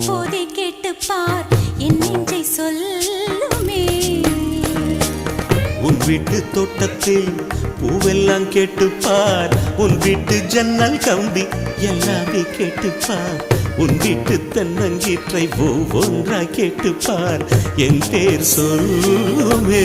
இப்போதே கேட்டு பார் என் நெஞ்சை சொல்லுமே. உன் வீட்டு தோட்டத்தில் பூவெல்லாம் கேட்டுப்பார் உன் வீட்டு ஜன்னல் கம்பி எல்லாமே கேட்டுப்பார் உன் வீட்டு தென்னங்கீற்றை ஒவ்வொன்றா கேட்டுப்பார் என் பேர் சொல்லுமே.